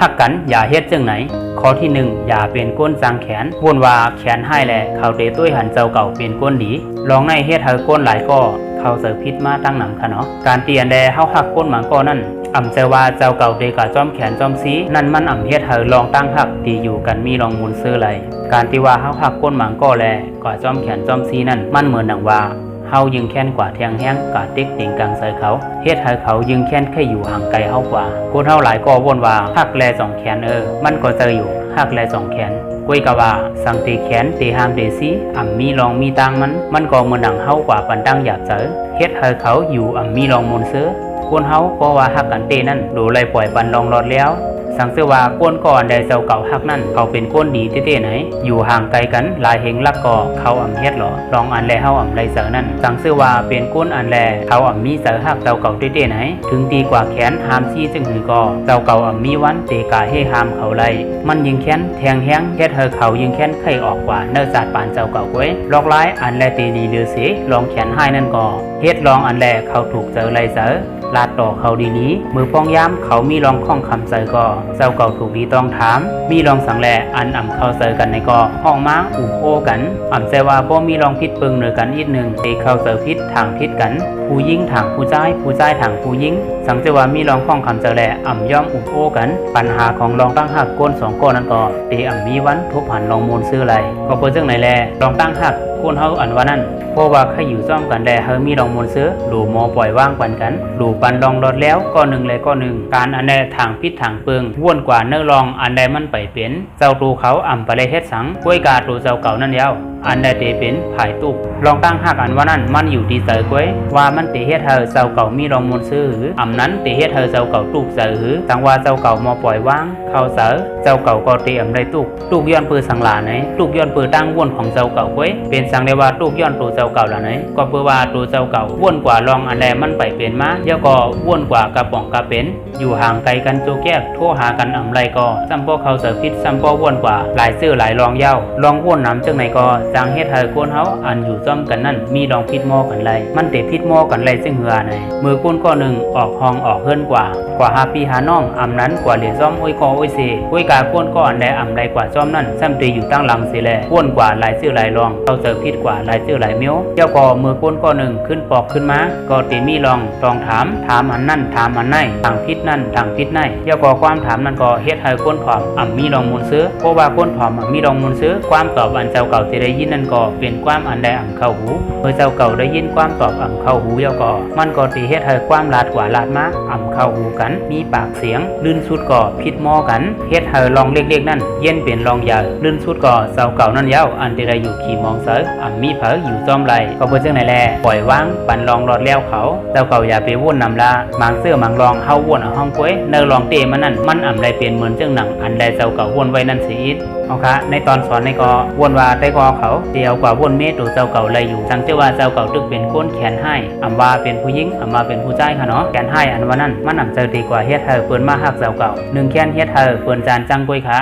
หักกันอย่าเฮ็ดจังไหน ข้อที่หนึ่งอย่าเป็นก้นจางแขนวนว่าแขนให้แหละเขาเตตุ้ยหันเจ้าเก่าเป็นก้นดีลองในเฮ็ดเธอก้นหลายก็เขาเสิร์ฟพิษมาตั้งหนำค่ะเนาะการเตียนแดเฮาหักก้นหมังก็นั่นอ่ำใจว่าเจ้าเก่าเดกะจอมแขนจอมซีนั่นมันอ่ำเฮ็ดเธอลองตั้งหักตีอยู่กันมีลองมูลซื้อไหลการที่ว่าเฮาหักก้นหมังก็แลก่อจอมแขนจอมซีนั่นมันเหมือนดังว่า เฮายึงแค้นกว่าเทียงแห้งกาติ๊กติงกังใส่เขาเฮ็ดให้เขายึงแค้นแค่อยู่ห่างไกลเฮากว่าคนเฮาหลายก็วนว่าหักแลสองแขนเออมันก็เจออยู่หักแลสองแขนกุ้ยกะว่า สังตีแขนตีหามตีซีอ่ำมีรองมีตังมัน มันก็เมือนดังเฮากว่าปันดังหยาบเจอเฮ็ดให้เขาอยู่อ่ำมีรองมนเสือคนเฮาก็ว่าหักกันเตนั่นดูเลยปล่อยปันรองรอดแล้ว สังเสว่าก้นก่อนได้เจ้าเก่าฮักนั่นเขาเป็นก้นดีเต้ๆไหน อยู่ห่างไกลกันหลายเฮงลักก่อเขาอ่ำเฮ็ดหรอลองอันแลเฮาอ่ำไรเสอนั่นสังเสว่าเป็นก้นอันแลเขาอ่ำมีเสอฮักเจ้าเก่าเต้ๆไหน ถึงตีกว่าแขนหามซี่จึงหือก่อเจ้าเก่าอ่ำมีวันเตกาให้หามเขาไล่มันยิงแค้นแทงแห้งเฮ็ดเธอเขายิงแค้นไข่ออกกว่าเนื้อจัดปานเจ้าเก่าก้วยลอกร้ายอันแลตีดีเลือเสลองแขนให้นั่นก่อเฮ็ดลองอันแลเขาถูกเจอไรเสอ ลาดต่อเขาดีนี้มือป้องย้ำเขามีรองข้องคำใส่ก็เจ้าเก่าถูกดีต้องถาม มีรองสังแลอันอ่ำเข้าใส่กันในก็ห้องม้าอูโอกันอ่ำใจว่าบ่มีรองพิษปึงเหนือกันอีกหนึ่งเอเข้าเจอพิษทางพิษกัน ผู้ยิ่งทางผู้ใจผู้ใจทางผู้ยิ่งสังเจว่ามีรองข้องคำเจอแลอ่ำย่อมอุโอกัน ปัญหาของรองตั้งหักก้นสองก้นนั้นก็ตีอ่ำมีวันทุบหันรองมูลซื้อไรก็เปิดเรื่องไหนแลรองตั้งหักก้นเฮาอันว่านั่นเพราะว่าใครอยู่ซ่อมกันแลเฮามีรองมนต์ซื้อดูหมอปล่อยว่างปันกันดูปันรองรถแล้วก็หนึ่งเลยก็หนึ่งการอันใดทางพิษทางเปิงว่วนกว่าเนื้อรองอันใดมันไปเป็นเจ้าตูเขาอ่ำไปเลยเฮ็ดสังกล้วยกาตูเจ้าเก่านั่นยาว อันใดเตเป็นผายตุกลองตั้งหักอันว่านั่นมันอยู่ที่เสยกล้วยว่ามันเตเฮ็ดเธอเจ้าเก่ามีรองมนซื้อออ่ำนั้นเตเฮ็ดเธอเจ้าเก่าตุกเสือตังว่าเจ้าเก่ามอปล่อยว่างเข้าเสอเจ้าเก่าก็เตรียมได้ตุกตุกย้อนปือสังหลาไหนตุกย้อนปือตั้งว่วนของเจ้าเก่ากล้ยเป็นสังได้ว่าตุกย้อนตัวเจ้าเก่าละไหนก็เพื่อว่าตัวเจ้าเก่าว่วนกว่าลองอันใดมันไปเป็นมาเดี๋ยวก็ว่วนกว่ากระป๋องกระเป็น อยู่ห่างไกลกันโจแก้โทรหากันอ่ำไรก็ซ้ำพวกเขาเสือพิษซ้ำพวกว่นกว่าหลายซื้อหลายรองเย้าลองว่วนน้ำจังไหนก็จางเฮ็ดให้ก้นเฮาอันอยู่ซ้อมกันนั่นมีรองพิษมอกันไรมันเตะพิษมอกันไรซึ่งเหือไหนมือก้นก็หนึ่งออกห้องออกเฮิรนกว่า กว่าหาปีหาน้องอ่ำนั้นกว่าเหรียซ้อมโอ้ยกอโอ้ยเซโอ้ยกาก้นก็อันใดอ่ำไรกว่าซ้อมนั่นซ้ำตีอยู่ตั้งหลังเสียแลว่วนกว่าหลายซื้อหลายรองเขาเสือพิษกว่าหลายซื้อหลายเมียวเจ้าก็มือก้นก็หนึ่งขึ้นปอกขึ้นมาก็ตีมีลองลองถามถามอันนั่นถามอันไหนทางพิษนั่นทางพิษไหนเจ้าก็ความถามนั่นก็เฮ็ดให้ก้นผอมอ่ำมีลองมูลซื้อเพราะว่าก้นผอมอ่ำมีลองมูลซื้อความตอบอันเจ้าเก่าที่ได้ยินนั่นก็เป็นความอันใดอ่ำเข้าหู เมื่อเจ้าเก่าได้ยินความตอบอ่ำเข้าหูเจ้าก็ มันก็ตีเฮ็ดให้ความลาดกว่าลาดมาอ่ำเข้าหูกัน มีปากเสียง ลื่นสุดก็พิษหม้อกันเฮ็ดให้ลองเล็กๆนั่นเย็นเป็นลองใหญ่ลื่นสุดก็เจ้าเก่านั่นยาวอันที่ได้อยู่ขี่มองเสออ่ำมีเผออยู่จอมไรก็เพื่อเจังไหนแลปล่อยวางปันลองรอดแล้วเขาเจ้าเก่าอย่าไปวุ่นนำลาหมางเสื้อหมางรองเฮาวุ่นเอาห้องก้วยเนอลองเตมันนั่นมันอ่ำไรเป็นเหมือนจังหนังอันใดเจ้าเก่าวุ่นไว้นั่นสิอี เอาคะในตอนสอนในก็วุ่นว่าได้ก็เขาเดียวกว่าวุ่นเมตูเจ้าเก่าเลยอยู่สังเจว่าเจ้าเก่าตึกเป็นก้นแขนให้อำว่าเป็นผู้หญิงอ่ำมาเป็นผู้ชายค่ะเนาะแขนให้อันว่านั่นมันอ่ำเจอดีกว่าเฮ็ดเธอเปิ้นมาหักเจ้าเก่าหนึ่งแขนเฮ็ดเธอเปิ้นจานจังก้วยคะ